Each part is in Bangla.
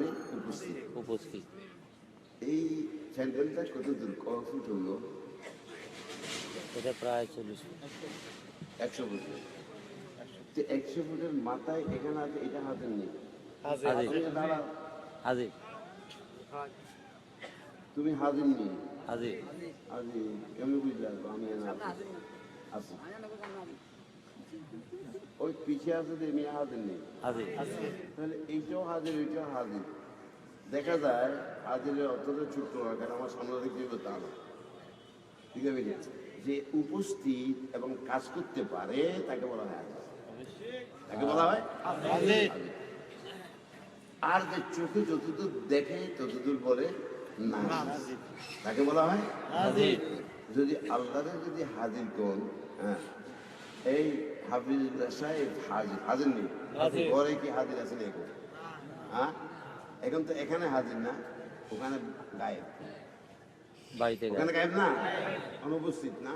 হাজির মানে উপস্থিত। উপস্থিত। এই স্যান্ডেলটা কত দূর? ক ফুট হলো এটা প্রায় চল্লিশ একশো ফুট। তো একশো ফুটের মাথায় এখানে আছে এটা হাতের নেই। হাজির তুমি হাজির তুমি হাজির নেই। হাজির আজি কেমনি বুঝলে? আমি এখানে আছি। আছি। ওই পিছিয়ে আছে যে মেয়ে হাজির নেই। হাজির তাহলে এইটাও হাজির এইটাও হাজির দেখা যায় হাজিরের অতটা ছোট্ট না কারণ আমার সামনে দেখতে তা না। ঠিক আছে যে উপস্থিত এবং কাজ করতে পারে তাকে বলা হয় তাকে বলা হয়। আর যে চোখে যতদূর দেখে ততদূর বলে না। তাকে বলা হয় যদি আল্লাহরে যদি হাজির কোন হ্যাঁ এই হাফিজুল্লাহ সাহেব হাজির। হাজির নেই। ঘরে কি হাজির আছে না এখন হ্যাঁ? এখন তো এখানে হাজির না ওখানে গায়েব। বাড়িতে ওখানে গায়েব না? অনুপস্থিত না?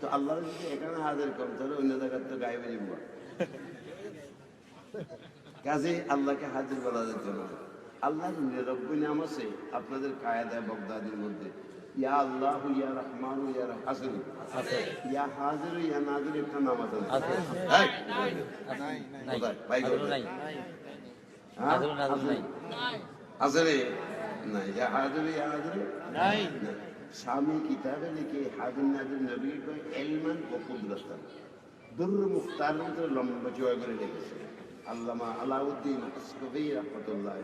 তো আল্লাহর যদি এখানে হাজির করেন তাহলে অন্য জায়গার তো গায়েবে যাব কাজে আল্লাহকে হাজির বলা যেত না। আল্লাহর নাম আছে আপনাদের কায়াদায় বগদাদির মধ্যে। ইয়া আল্লাহ ইয়া রহমান ইয়া হাসিন ইয়া হাজির ইয়া নাজির একটা নাম আছে। এই, নাই? ভাই হাজির কোথায়? নাই। হ্যাঁ? হাজির নাজির নাই। আছে রে না হাজির ইয়া নাই। স্বামী কিতাবে লিখে হাজির নাজির নবী কয় এলমান ও কুদরতান দুর্র মধ্যে লম্বা জয় করে লিখেছে আল্লামা আলাউদ্দিন আসকবি রহমতুল্লাহ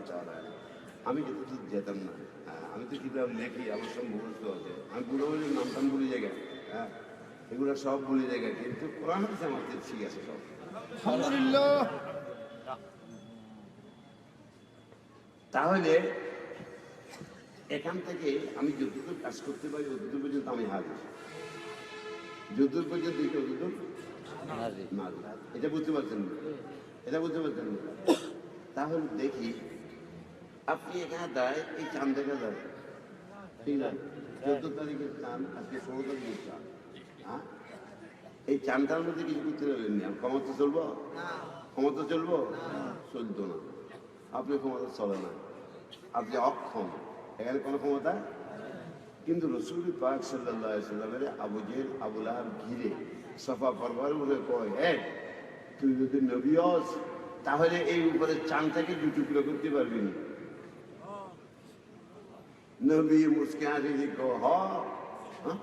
আমি কিন্তু তো যেতাম না। হ্যাঁ, আমি তো কিতাব লেখি আমার সব মুখস্থ আছে। আমি পুরো নাম টাম বলি জায়গা হ্যাঁ এগুলো সব বলি জায়গা কিন্তু কোরআন আমার ঠিক আছে সব। তাহলে এখান থেকে আমি যতদূর কাজ করতে পারি ততদূর পর্যন্ত আমি হাজির। যতদূর পর্যন্ত এটা বুঝতে পারছেন এটা বুঝতে পারছেন তাহলে দেখি আপনি এখানে দাঁড়ায় এই চাঁদ দেখা যায়। ঠিক না? চোদ্দ তারিখের চান আজকে ষোলো তারিখের চান হ্যাঁ? এই চানটার মধ্যে কিছু করতে পারবেন না। ক্ষমতা চলবো? ক্ষমতা চলবো? চলতো না। আপনি ক্ষমতা চলে না। আপনি অক্ষম। এখানে কোনো ক্ষমতা? কিন্তু রসুল পাক সাল্লাহ সাল্লামের আবু জেল আবুল আহাব ঘিরে সফা পরবার বলে কয় হ্যাঁ তুই যদি নবী হস তাহলে এই উপরে চাঁদটাকে দু টুকরো করতে পারবি না। নবী মুসকে হাসি কো হ। হ্যাঁ?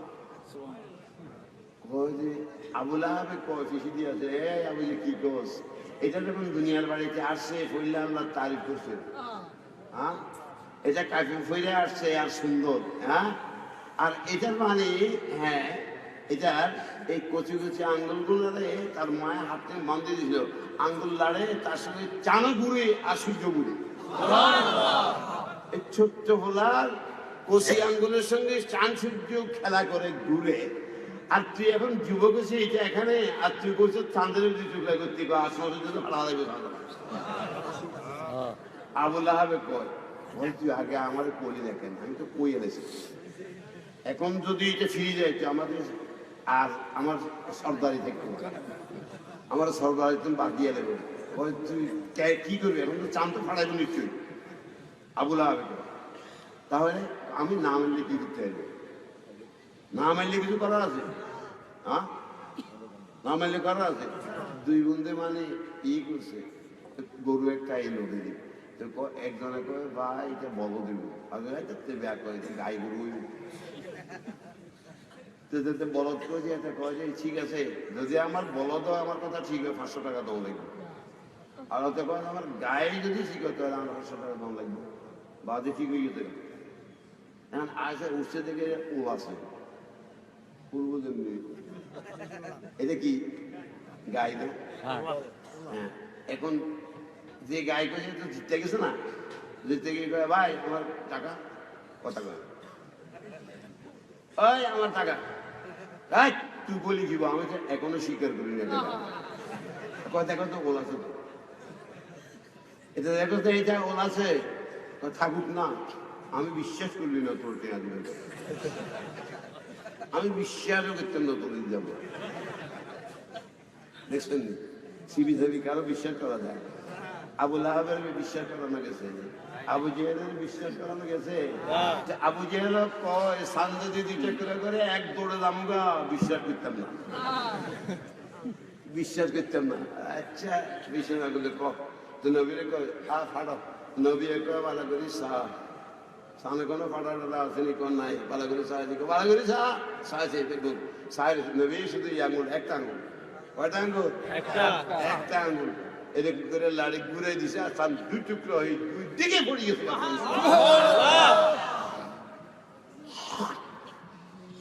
কয় যে আবুল আহাবে কয় ফিসি দিয়ে আছে এ আবু যে কি কোস? এটা যখন দুনিয়ার বাড়িতে আসছে ফইল্লা আল্লাহ তারিফ করছে। হ্যাঁ? এটা কাকে ফইরে আসছে আর সুন্দর হ্যাঁ? আর এটার মানে হ্যাঁ এটার এই কচি কচি আঙ্গুলগুলো তার মায়ের হাতে বান্ধে দিল। আঙ্গুল লাড়ে, তার সঙ্গে চানো ঘুরে আর সূর্য ঘুরে এই ছোট্ট হোলার কচি আঙ্গুলের সঙ্গে চান সূর্য খেলা করে ঘুরে। আর তুই এখন যুবক হচ্ছে এটা এখানে, আর তুই বলছো চাঁদের চুকলা করতে লাগবে, ভালো হ্যাঁ আবুল আহাবে কয় তুই আগে আমার কলি দেখেন, আমি তো কই এনেছি। এখন যদি এটা ফিরে যায়, তো আমাদের আর আমার সর্দারি থেকে আমার সর্দারি তুমি বাদ দিয়ে দেবে বলে তুই কি করবি? এখন তো চান তো ফাড়াইব নিশ্চয়ই। আবুল আহাবে তাহলে আমি না মানলে কি করতে হবে? না মানলে কিছু করার আছে? হ্যাঁ? না মানলে করার আছে? দুই বন্ধু মানে ই করছে, গরু একটা এলো দিদি তো একজনে কয় ভাই এটা বল দিব। আর এটা ব্যাগ করে যে গাই গরু। তো যাতে বলদ করেছে এটা কয় যে ঠিক আছে যদি আমার বলদ হয় আমার কথা ঠিক হয় পাঁচশো টাকা দাম লাগবে। আর হতে কয় আমার গায়ে যদি ঠিক হয় তাহলে আমার পাঁচশো টাকা দাম লাগবে। বাদে ঠিক হয়ে গেছে এখন আসে উঠছে থেকে ও আছে। পূর্ব জন্মে এটা কি? গাই হ্যাঁ। হ্যাঁ। এখন যে গাই করছে তো জিততে গেছে না, জিততে গিয়ে ভাই আমার টাকা? কথা ওই, আমার টাকা। এই, তুই বলি কি আমি তো এখনও স্বীকার করি না। কয়, দেখো তো, ওল আছে এটা দেখো তো এইটা ওল আছে। থাকুক না, আমি বিশ্বাস করলি না তোর টেনা দিবে আমি বিশ্বাসও করতাম না তোর যাব দেখছেন সিবি সাবি কারও বিশ্বাস করা যায় আবু লাহাবের বিশ্বাস করানো গেছে। আবু জেহেলের বিশ্বাস করানো গেছে। আবু জেহেল কয় সাল যদি দুইটা করে করে এক দৌড়ে দামগা বিশ্বাস করতাম না। বিশ্বাস করতাম না। আচ্ছা বিশ্বাস না করলে কহ তো নবীরে কয় আ ফাড়ো নবীরে কয় ভালো করি সা সামনে কোনো ফাটা টাটা আসেনি কোন নাই। ভালো করে সা দিকে ভালো করে সা সাহায্যে দেখুন সাহেব নবী শুধু এই আঙুল একটা আঙুল। কয়টা আঙুল? একটা আঙুল। এরকম করে লাড়ি ঘুরে দিছে আর সাম দুই টুকরো হয়ে দুই দিকে পড়ে গেছে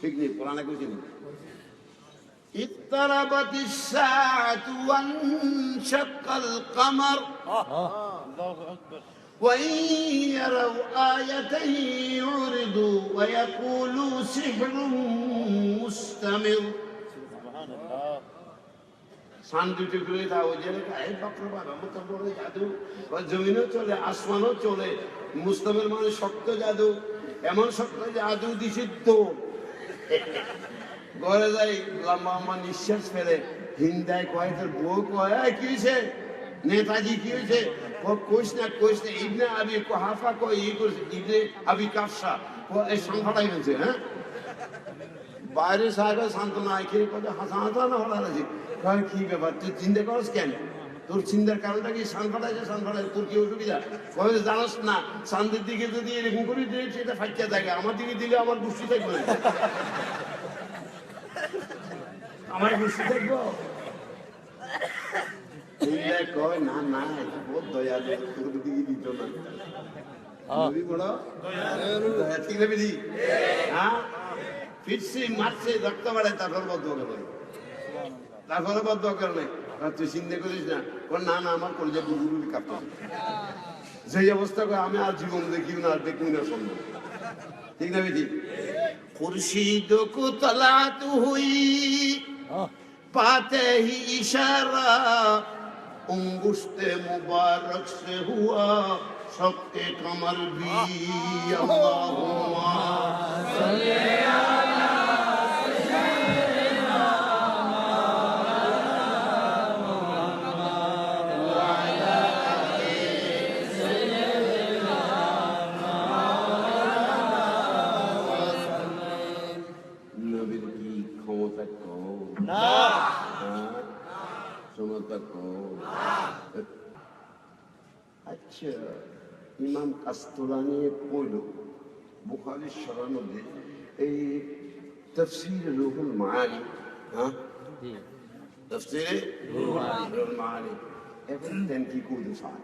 ঠিক নেই পুরানা কিছু নেই اضطربت الساعة وانشق القمر وإن يروا آية يعرضوا ويقولوا سحر مستمر সান দুটি করে দাও যে এই বক্র বাবা বড় জাদু জমিনও চলে আসমানও চলে মুস্তমের মানে শক্ত জাদু এমন শক্ত জাদু তো ঘরে যাই লম্বা লম্বা নিঃশ্বাস ফেলে হিন্দায় কয় তোর বউ কয় "এই, কি হয়েছে নেতাজি কি হয়েছে কোষ না কোষ না ইবনে আবি কোহাফা কয় ই করছে ইবনে আবি কাফসা এই সংখ্যাটাই হয়েছে হ্যাঁ বাইরে সাহেব সান্ত্বনা আইকে কত হাসা হাসা না হলা কয় কি ব্যাপার? তুই চিন্তা করস কেন? তোর চিন্তার কারণটা কি? সান ফাটাইছে সান ফাটাইছে। তোর কি অসুবিধা? যে জানোস না সান্দের দিকে যদি এরকম করে দিলে সেটা ফাইটা থাকে আমার দিকে দিলে আমার গোষ্ঠী থাকবে। না। আমার গোষ্ঠী থাকব? কয় না না বহুত দয়া দেয় তোর দিকে দিত না। হ্যাঁ? ফিরছি মারছে রক্ত বাড়ায় তারপর বদ্ধ করে তারপরে বদ দরকার নাই। তুই চিন্তা করিস না। ওর না না আমার কলেজে গুরু কাঁপতে যেই অবস্থা করে আমি আর জীবন দেখি না আর দেখি না সম্ভব। ঠিক না বিধি খুরশিদ কু তলাত হুই পাতে হি ইশারা انگشتے مبارک سے ہوا شق کمر بھی اللہم ইমাম কাস্তুরানি কইল বুখারির সরার মধ্যে এই তফসির রুহুল মারি হ্যাঁ? তফসিরে রুহুল মারি এখন দেন কি কুদু ফাল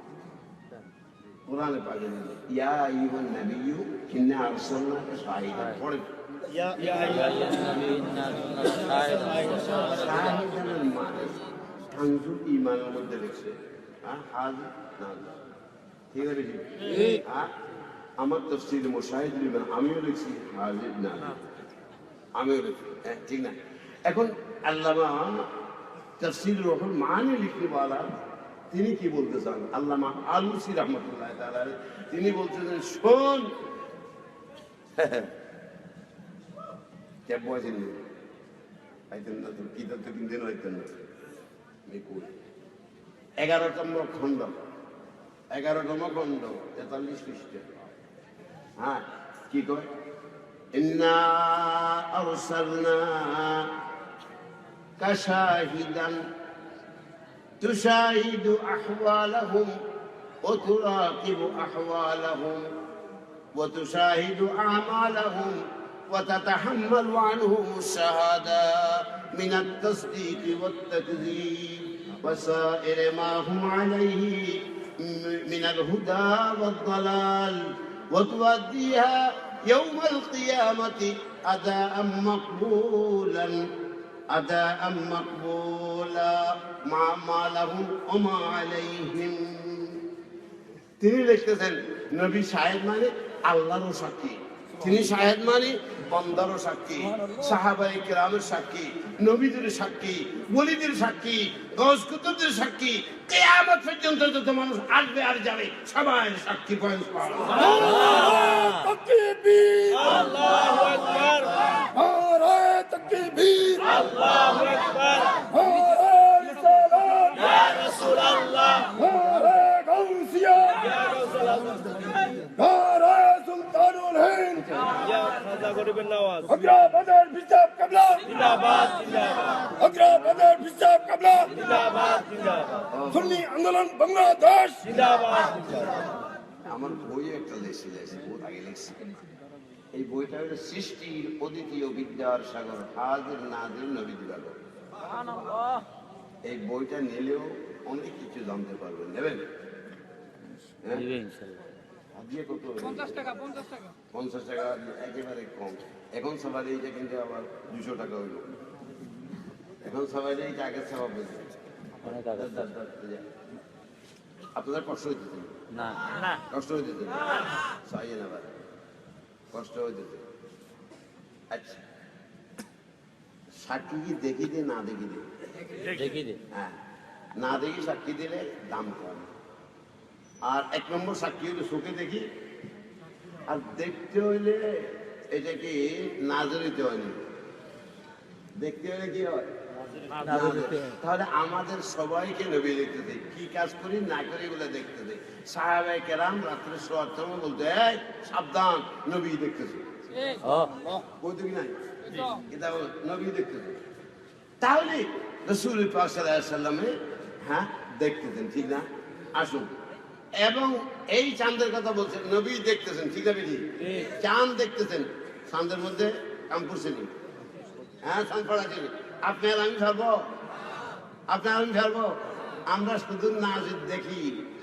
কোরআনে পাগে ইয়া আইয়ুহান নাবিয়্যু ইন্না আরসালনাকা শাহিদান হ্যাঁ। পড়ে ইয়া আইয়ুহান নাবিয়্যু ইন্না আরসালনাকা শাহিদান শাহিদান মানে সংযুক্ত ইমানের মধ্যে লেখছে আর হাজ না ঠিক আছে জি আমার ইমান আমিও লিখছি হাজির নাজির আমিও লিখছি হ্যাঁ ঠিক না। এখন আল্লামা তফসিল রহমান মানে লিখতে বলা তিনি কি বলতে চান? আল্লামা আলুসি রহমতুল্লাহ তিনি বলতেছেন শোন। ক্যাব বয়সেন আইতেন না তোর কিতাব তো কিনতেন আইতেন না। কই? এগারোতম খণ্ড। এগারোতম খণ্ড তেতাল্লিশ খ্রিস্টে হ্যাঁ কি কয় ইন্না আরসালনা কাশাহিদান تشاهد أحوالهم وتراقب أحوالهم وتشاهد أعمالهم وتتحمل عنهم الشهادة من التصديق والتكذيب وسائر ما هم عليه من الهدى والضلال وتؤديها يوم القيامة أداء مقبولا أداء مقبولا مع ما لهم وما عليهم তিনি লিখতেছেন নবী সাহেব মানে আল্লাহরও সাক্ষী তিনি সাহেব মানে বন্দারও সাক্ষী সাহাবাই কেরামের সাক্ষী নবীদের সাক্ষী বলিদের সাক্ষী গজ কুতুবদের সাক্ষী। কেয়ামত পর্যন্ত যত মানুষ আসবে আর যাবে সবাই সাক্ষী পয়েন্ট আল্লাহু আল্লাহু গরিবের নওয়াজ কাবলা জিন্দাবাদ জিন্দাবাদ। কাবলা জিন্দাবাদ জিন্দাবাদ। সুন্নি আন্দোলন বাংলাদেশ। জিন্দাবাদ জিন্দাবাদ। আমার বই একটা লেখছি লেখছি বহুত আগে লেখছি এই বইটা হলো সৃষ্টির অদ্বিতীয় বিদ্যার সাগর হাজির নাজির নবী দিবাগর এই বইটা নিলেও অনেক কিছু জানতে পারবেন নেবেন? হ্যাঁ? ইনশাল্লাহ দিয়ে কত পঞ্চাশ টাকা পঞ্চাশ টাকা। একেবারে কম। এখন সবাই এইটা কিন্তু আবার দুশো টাকা হইল। এখন সবাই এইটা আগের অনেক আগে। আপনাদের কষ্ট হইতেছে? না। কষ্ট হইতেছে? চাইয়ে না ভাই। কষ্ট হইতেছে। আচ্ছা। সাক্ষী কি দেখি দে না দেখি দে। দেখি দে। হ্যাঁ। না দেখি সাক্ষী দিলে দাম কম। আর এক নম্বর সাক্ষী হইলে চোখে দেখি আর দেখতে হইলে এটা কি নাজরিতে হয়নি? দেখতে হইলে কি হয়? তাহলে আমাদের সবাইকে নবী দেখতে দেয় কি কাজ করি না করি এগুলো দেখতে দেয় সাহাবাই কেরাম রাত্রে শোয়ার সময় বলতে সাবধান নবী দেখতেছে ও। নাই? এটা নবী দেখতেছে তাহলে রসুল পাক সাল্লামে হ্যাঁ দেখতেছেন ঠিক না? আসুন। এবং এই চাঁদের কথা বলছেন নবী দেখতেছেন ঠিক আছে জি। চাঁদ দেখতেছেন চাঁদের মধ্যে কাম করছেন হ্যাঁ চাঁদ পড়াচ্ছেন আপনি আর আমি ছাড়বো আপনি আর আমি ছাড়বো আমরা শুধু নাচ দেখি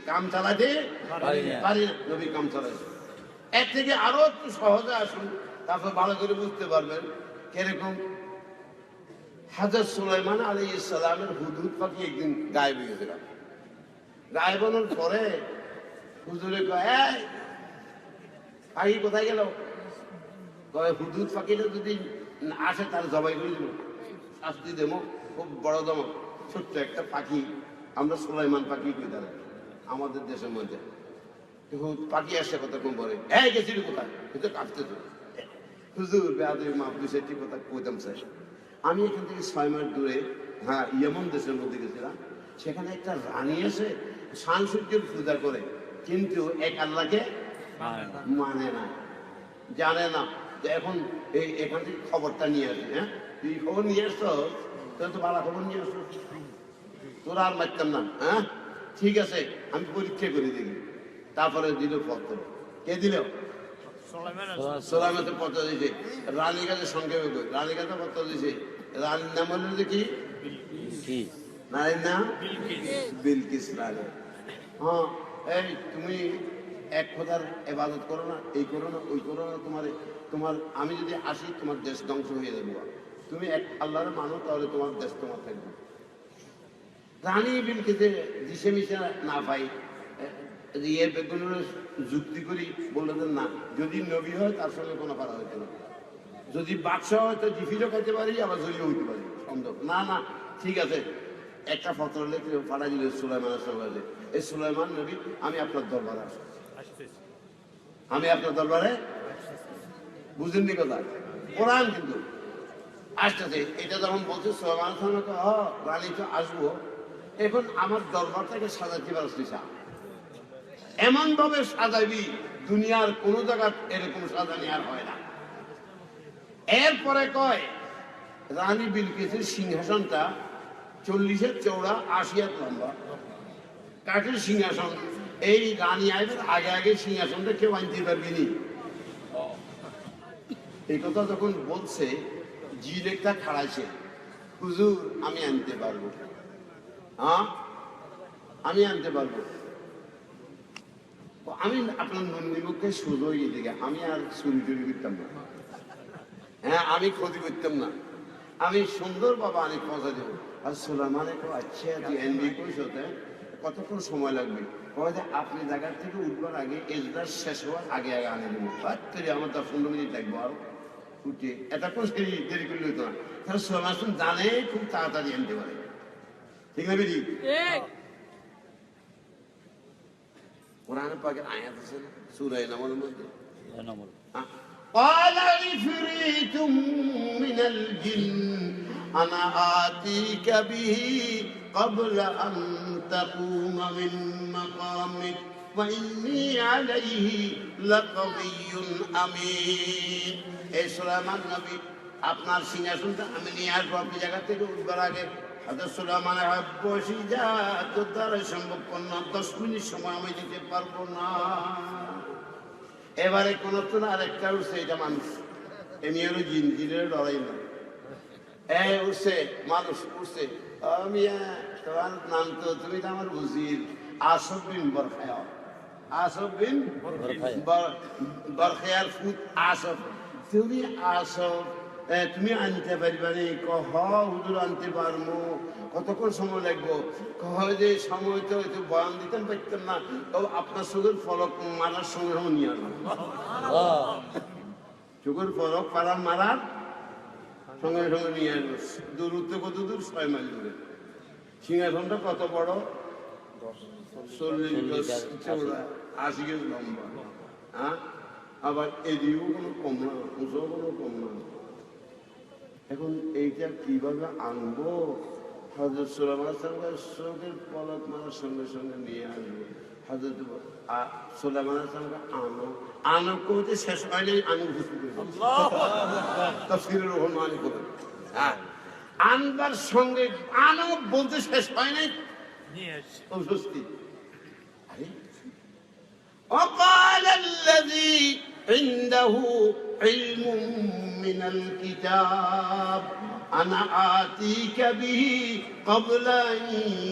কাম চালাতে পারি না। নবী কাম চালাইছে। এর থেকে আরও একটু সহজে আসুন তারপর ভালো করে বুঝতে পারবেন কীরকম হাজর সুলাইমান আলী ইসলামের হুদুদ পাখি একদিন গায়েব হয়ে গেছিল গায়েব হওয়ার পরে হুজুরে কয় পাখি কোথায় গেল? কয় হুদুদ পাখিটা যদি আসে তার জবাই করে দিব। শাস্তি দেবো, খুব বড় দম ছোট্ট একটা পাখি, আমরা সুলাইমান পাখি কই দাঁড়াই আমাদের দেশের মধ্যে। পাখি আসছে কতক্ষণ পরে? এই, গেছিলি কোথায়? কিন্তু কাঁপতেছে হুজুর বেয়াদের মা দুই চারটি কথা কইতাম চাই আমি এখান থেকে ছয় মাস দূরে হ্যাঁ ইয়েমন দেশের মধ্যে গেছিলাম। সেখানে একটা রানী এসে শান সূর্যের পূজা করে। কিন্তু এক আল্লাহকে মানে না। জানে না। যে এখন এই এখান থেকে খবরটা নিয়ে আসি হ্যাঁ? তুই খবর নিয়ে আসছো তাহলে তো ভালো খবর নিয়ে আসছো তোরা আর মারতাম না হ্যাঁ? ঠিক আছে আমি পরীক্ষা করে দেখি। তারপরে দিল পত্র। কে দিল? সোলামেতে পত্র দিয়েছে রানী কাছে সঙ্গে রানী কাছে পত্র দিয়েছে রানীর নাম হলো যে কি? কি নারীর নাম? বিলকিস রানী। হ্যাঁ। এই, তুমি এক খোদার এবাদত করো না, এই করো না, ওই করো না, তোমার তোমার, আমি যদি আসি, তোমার দেশ ধ্বংস হয়ে যাব। তুমি এক আল্লাহর মানো, তাহলে তোমার দেশ তোমার থাকবে। রানী বিলকিসে দিশে মিশে না পাই ইয়ে বেগুনের যুক্তি করি বললেন না, যদি নবী হয়, তার সঙ্গে কোনো পারা হইতে না। যদি বাদশাহ হয়, তো জিফিরও খাইতে পারি, আবার জড়িয়ে হইতে পারি। সন্দেহ না না, ঠিক আছে। একটা পত্র লিখে পাঠা দিল সুলাইমানের সঙ্গে এই সুলাইমান নবী, আমি আপনার দরবারে আমি আপনার দরবারে বুঝেননি কথা? কোরআন কিন্তু আসতেছে। এটা যখন বলছে, সুলাইমান রানী তো আসব। এখন আমার দরবারটাকে সাজাতে পারছি সা এমন ভাবে সাজাবি দুনিয়ার কোন জায়গা এরকম সাজানি আর হয় না। এরপরে কয়, রানী বিলকিসের সিংহাসনটা চল্লিশের চৌড়া আশি হাত লম্বা। কাঠের সিংহাসন, এই রানী আইবের আগে আগে সিংহাসনটা কেউ আনতে পারবি নি। এই কথা যখন বলছে জিলেকটা খাড়াইছে, হুজুর, আমি আনতে পারব। হ্যাঁ আমি আনতে পারব। আমি আপনার নন্দীমুখে সুযোগ হয়ে দিকে আমি আর চুরি টুরি করতাম না। হ্যাঁ আমি ক্ষতি করতাম না। আমি সুন্দর বাবা আনি পৌঁছা দেবো আর সুলাইমানে কো আচ্ছা তুই এনবি কইস হতে কতক্ষণ সময় লাগবে কয় যে আপনি জায়গার থেকে উঠবার আগে এজদার শেষ হওয়ার আগে আগে আনে দেবো তুই আমার দশ পনেরো মিনিট লাগবো আরো উঠে এতক্ষণ দেরি দেরি করলে হতো না তাহলে সুলাইমান শুন জানে খুব তাড়াতাড়ি আনতে পারে ঠিক না বেরি কোরআন পাকের আয়াত আছে না সূরা নামের মধ্যে ছয় নম্বর قال عفريت من الجن أنا آتيك به قبل أن تقوم من مقامك وإني عليه لقوي أمين এই সুলাইমান নবী আপনার সিংহাসনটা আমি নিয়ে আসবো আপনি জায়গা থেকে উঠবার আগে হাজার সুলাইমান বসি যা তোর দ্বারা সম্ভব না দশ মিনিট সময় আমি দিতে পারবো না এবারে কোন তো না আরেকটা উঠছে এটা মানুষ এমনি হলো জিন জিনের লড়াই না এ উঠছে মানুষ উঠছে। আমি তোমার নাম তো তুমি তো আমার উজির। আসব বিন বরখায়া। আসব বিন বর- বরখায়ার ফুট আসব তুমি আসব এ, তুমি আনতে পারবে নি? কহ হুজুর আনতে পারব কতক্ষণ সময় লাগবো? কহ যে সময় তো একটু বয়ান দিতাম পারতাম না। তো আপনার চোখের ফলক মারার সঙ্গে নিয়ে আসলাম। চোখের ফলক পাড়ার মারার সঙ্গে সঙ্গে নিয়ে আসব। দূরত্ব কত দূর? ছয় মাইল দূরে। সিংহাসনটা কত বড়? চল্লিশ আশি গজ লম্বা। হ্যাঁ? আবার এদিকেও কোনো কম না, উঁচুও কোনো কম না। এখন এইটা কীভাবে আনব? হজরত সাহেবের চোখের সঙ্গে সঙ্গে নিয়ে আসব। হজরত সুলাইমান সাহেবকে আনো আনো করতে শেষ হয়নি আমি ঘুষি করে তফসিরের রহমান করে হ্যাঁ আনবার সঙ্গে আনো বলতে শেষ হয় নাই অস্বস্তি আরে وقال الذي عنده علم من الكتاب أنا آتيك به قبل أن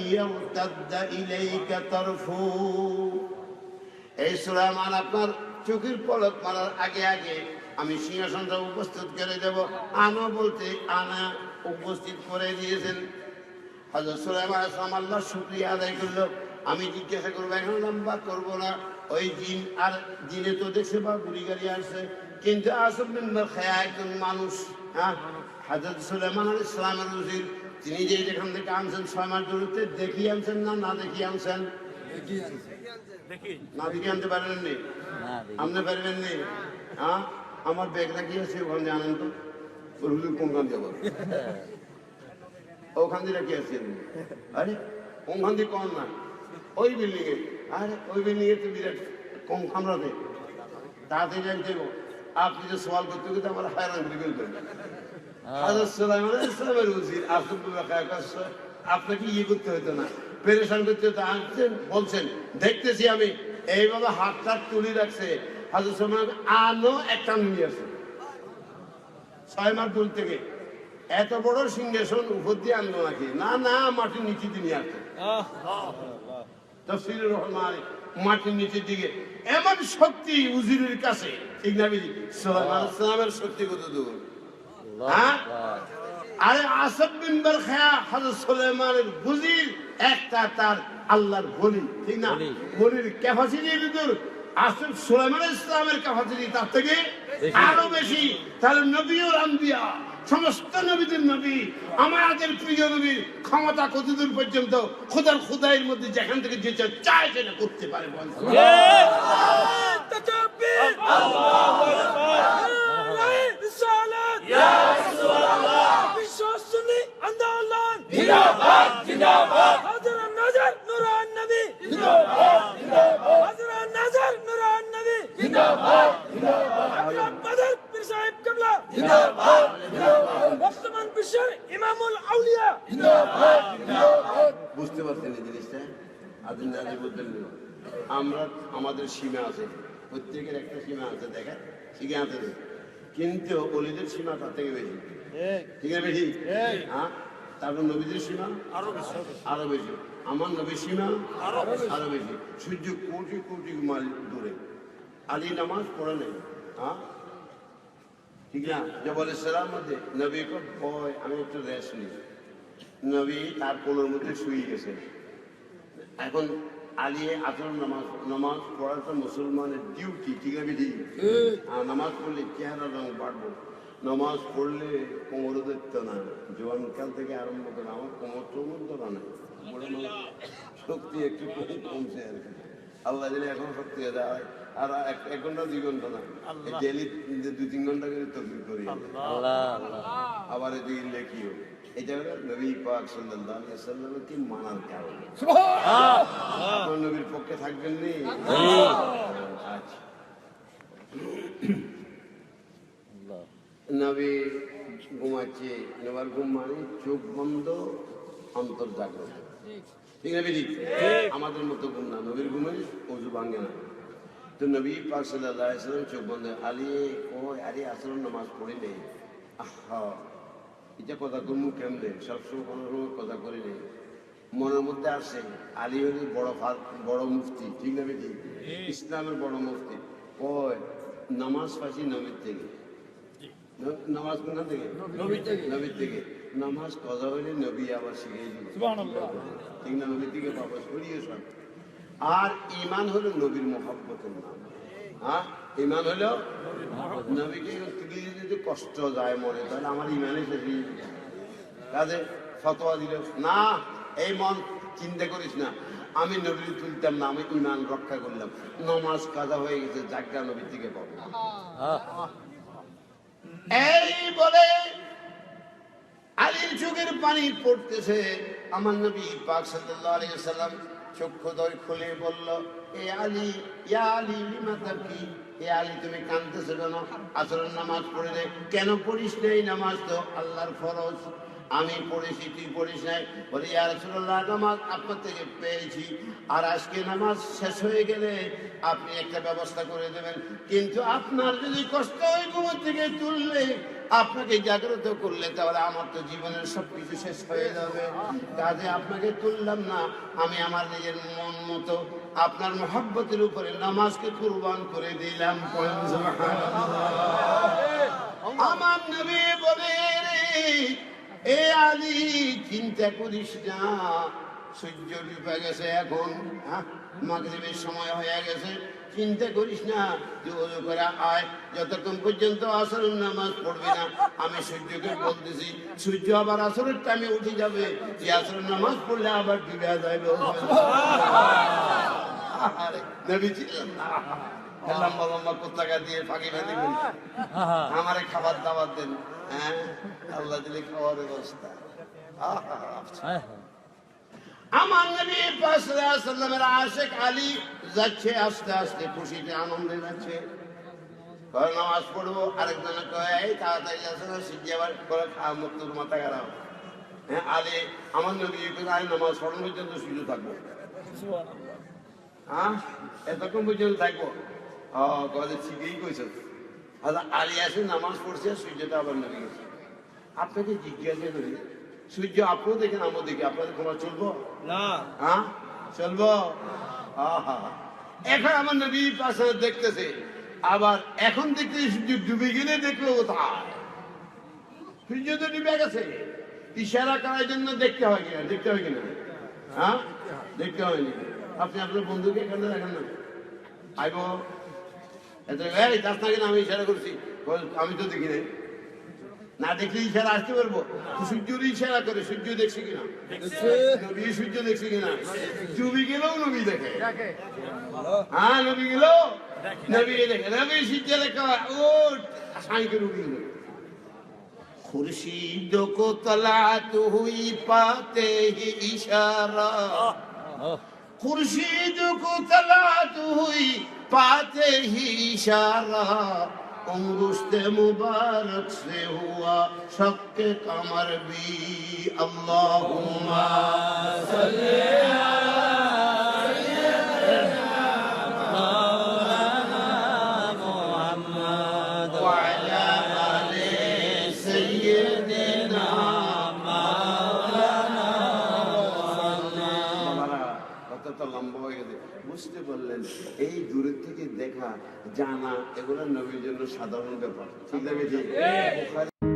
يرتد إليك طرفه এই সুলাইমান আপনার চোখের পলক মারার আগে আগে আমি সিংহাসনটা উপস্থিত করে দেব আনা বলতে আনা উপস্থিত করে দিয়েছেন হজরত সুলাইমান আসলাম আল্লাহ শুক্রিয়া আদায় করলো আমি জিজ্ঞাসা করবো এখন লম্বা করবো না ওই জিন আর জিনে তো দেখছে বা গুড়ি গাড়ি আসছে কিন্তু আসল মেম্বার খেয়া একজন মানুষ হ্যাঁ হাজরত সুলাইমান আল ইসলামের উজির তিনি যে যেখান থেকে আনছেন ছয় মাস দূরত্বে দেখিয়ে আনছেন না না দেখিয়ে আনছেন? না দেখিয়ে আনতে পারেন নি না দেখি। আপনি পারবেন নি হ্যাঁ? আমার ব্যাগটা কি আছে ওখানে জানেন তো। হুজুর কোনখান যাব ওখান দিয়ে কি আছে আরে কোনখান দিয়ে কম না? ওই বিল্ডিং এ আরে ওই বিল্ডিং এ তো বিরাট কম খামড়াতে তাড়াতাড়ি যাই দেবো। আপনি যে সওয়াল করতে করতে আমার হায়রান করে ফেলবেন। হাজরত সুলাইমান ইসলামের উচিত আপনাকে ইয়ে করতে হতো না। পেরেশান করতে হতো আনছেন বলছেন দেখতেছি আমি এইভাবে হাতটা তুলে রাখছে। হাজর সুলাইমান আনো একটা নিয়ে আসে ছয় মাস দূর থেকে। এত বড় সিংহাসন উপর দিয়ে আনলো নাকি? না না মাটির নিচে দিয়ে নিয়ে আসছে রহমান মাটির নিচের দিকে। এমন শক্তি উজিরের কাছে। ঠিক না বিজি? সুলাইমান শক্তি কত দূর? আরে আসব বিন বারখায়া হযরত সুলাইমানের বুজির একটা তার আল্লাহর বলি ঠিক না? বলির ক্যাপাসিটি আসব সুলাইমান ইসলামের ক্যাপাসিটি তার থেকে আরও বেশি। তাহলে নবী ও আম্বিয়া সমস্ত নবীদের নবী আমাদের প্রিয় নবীর ক্ষমতা কতদূর পর্যন্ত খোদার খোদাইয়ের মধ্যে যেখান থেকে যে যা চায় সেটা করতে পারে বল বিশ্বসনী আন্দোলন জিন্দাবাদ জিন্দাবাদ। হাজরা নজর নুরান নবী। জিন্দাবাদ জিন্দাবাদ। হাজরা নজর নুরান নবী। জিন্দাবাদ জিন্দাবাদ। আকরাম বদর পীর সাহেব কবলা। জিন্দাবাদ জিন্দাবাদ। বর্তমান বিশ্বের ইমামুল আউলিয়া। বুঝতে পারছেন এই জিনিসটা? আদিন দাদি বলতেন আমরা আমাদের সীমা আছে। প্রত্যেকের একটা সীমা আছে দেখা ঠিক আছে? কিন্তু অলিদের সীমা তার থেকে বেশি। ঠিক। আছে বেশি হ্যাঁ? তারপর নবীদের সীমা? আরও বেশি আরও বেশি। আমার নবীর সীমা? আরও আরও বেশি। সূর্য কোটি কোটি মাইল দূরে। আলী নামাজ পড়ে নেই হ্যাঁ? ঠিক না? জবল ইসলাম মধ্যে নবী কো ভয় আমি একটু রেস্ট নিই। নবী তার কোলের মধ্যে শুয়ে গেছে। এখন আলিয়ে আসর নামাজ নামাজ পড়াটা মুসলমানের ডিউটি ঠিক আছে ঠিক? নামাজ পড়লে চেহারা রং বাড়বো। নামাজ পড়লে কোমর দেখত না জোয়ানকাল থেকে আরম্ভ করে আমার কোমর নাই। বড় মানুষ শক্তি একটু কম কমছে আর কি। আল্লাহ জানে এখন শক্তি আছে আর- আর এক এক ঘণ্টা দুই ঘণ্টা না। ডেলি দুই তিন ঘণ্টা করে তকবির করি আল্লাহ। আল্লাহ। আবার এদিকে লেখিও এটা হলো নবী পাক সাল্লাল্লাহু আলাইহি সাল্লামকে মানার কারণ? সুবহান আপনার নবীর পক্ষে থাকবেন নি? আচ্ছা। নবী ঘুমাচ্ছে নবার ঘুম মানে চোখ বন্ধ অন্তর জাগ্রত। ঠিক না বেদি আমাদের মতো ঘুম না নবীর ঘুমে অজু ভাঙে না। তো নবী পাক সাল্লাল্লাহু আলাইহি সাল্লাম চোখ বন্ধ আলী ও আরে আসর নামাজ পড়ি নেই? আহা এটা কথা করব কেমনে? সবসময় কোনো সময় কথা করি নেই। মনের মধ্যে আসে আলী হলি বড় বড় মুফতি ঠিক না বেদি ইসলামের বড় মুফতি। কয় নামাজ পাচ্ছি নবীর থেকে। নামাজ কোন থেকে? নবীর থেকে। নামাজ কজা হইলে নবী আবার শিখিয়ে দিল ঠিক না নবীর থেকে বাবা সরিয়ে সব। আর ইমান হলো নবীর মহাব্বতের নাম। হ্যাঁ ইমান হলো নবীকে যদি কষ্ট যায় মনে তাহলে আমার ইমানে শেষ কাজে ফতোয়া দিল না এই মন চিন্তা করিস না। আমি নবীর তুলতাম না আমি ইমান রক্ষা করলাম। নমাজ কাজা হয়ে গেছে জাগা নবীর থেকে পাবো এই বলে আলীর চোখের পানি পড়তেছে। আমার নবী পাক সাল্লাম চক্ষুদয় খুলে বলল, এ আলী, ইয়া আলী কি? এ আলী, তুমি কাঁদতেছো কেন? আসরের নামাজ পড়ে কেন পড়িস না এই নামাজ তো? আল্লাহর ফরজ। আমি পড়েছি তুই পড়িস নাই। বলে ইয়া রাসূলুল্লাহ নামাজ আপনার থেকে পেয়েছি। আর আজকে নামাজ শেষ হয়ে গেলে আপনি একটা ব্যবস্থা করে দেবেন। কিন্তু আপনার যদি কষ্ট হয় ঘুম থেকে তুললে আপনাকে জাগ্রত করলে তাহলে আমার তো জীবনের সবকিছু শেষ হয়ে যাবে। কাজে আপনাকে তুললাম না। আমি আমার নিজের মন মতো আপনার মহাব্বতের উপরে নামাজকে কুরবান করে দিলাম। আমার নবী বলে এ আলী, চিন্তা করিস না। সূর্য ডুবে গেছে এখন। হ্যাঁ? মাগরিবের সময় হয়ে গেছে। চিন্তা করিস না তুই করে আয়। যতক্ষণ পর্যন্ত আসরের নামাজ পড়বি না, আমি সূর্যকে বলতেছি, সূর্য আবার আসরের টাইমে উঠে যাবে। যে আসরের নামাজ পড়লে আবার ডুবে যাবে। লম্বা লম্বা পতাকা দিয়ে ফাঁকি ফেলতেন। আমারে খাবার দাবার দেন। আল্লাহ দিলে খাওয়ার ব্যবস্থা। আহা। আমার নবী সাল্লাল্লাহু আশেক আলী যাচ্ছে আস্তে আস্তে খুশিতে আনন্দে যাচ্ছে। নামাজ পড়ব আরেকজনে কয় এই তাড়াতাড়ি আসে না সিদ্ধি আবার করে খাওয়া মুক্ত মাথা খারাপ হ্যাঁ আলী আমার নবী আমি নামাজ পড়ানো পর্যন্ত থাকব। হ্যাঁ এতক্ষণ পর্যন্ত থাকব? ও কবে ঠিকই কইছ। আচ্ছা আলী আসে নামাজ পড়ছে সূর্যটা আবার নেমে গেছে। আপনাকে জিজ্ঞাসা করি সূর্য আপনিও দেখেন আমিও দেখি। আপনাদের কোনো চলবো? না। হ্যাঁ? চলবো। এখন আমার নবী পাশে দেখতেছে। আবার এখন দেখতে সূর্য ডুবে গেলে দেখল কোথায়? সূর্য তো ডুবে গেছে। ইশারা করার জন্য দেখতে হয় কিনা? দেখতে হয় কিনা? হ্যাঁ? দেখতে হয়নি আপনি আপনার বন্ধুকে এখানে দেখেন না? আইব। হ্যাঁ, এই যাস আমি তো দেখি নাই। না দেখলে ইশারা আসতে পারব? ইশারা করে সূর্য দেখছে কিনা? সূর্য দেখছে কিনা? গেলেও নবী দেখে। হ্যাঁ নবী গেল পাতে ইশারা। খুরশিদ কো इशारा उमरुस्त मुबारक से हुआ शक कमर भी अल्लाहुम्मा দেখা জানা এগুলো নবীর জন্য সাধারণ ব্যাপার। ঠিক আছে?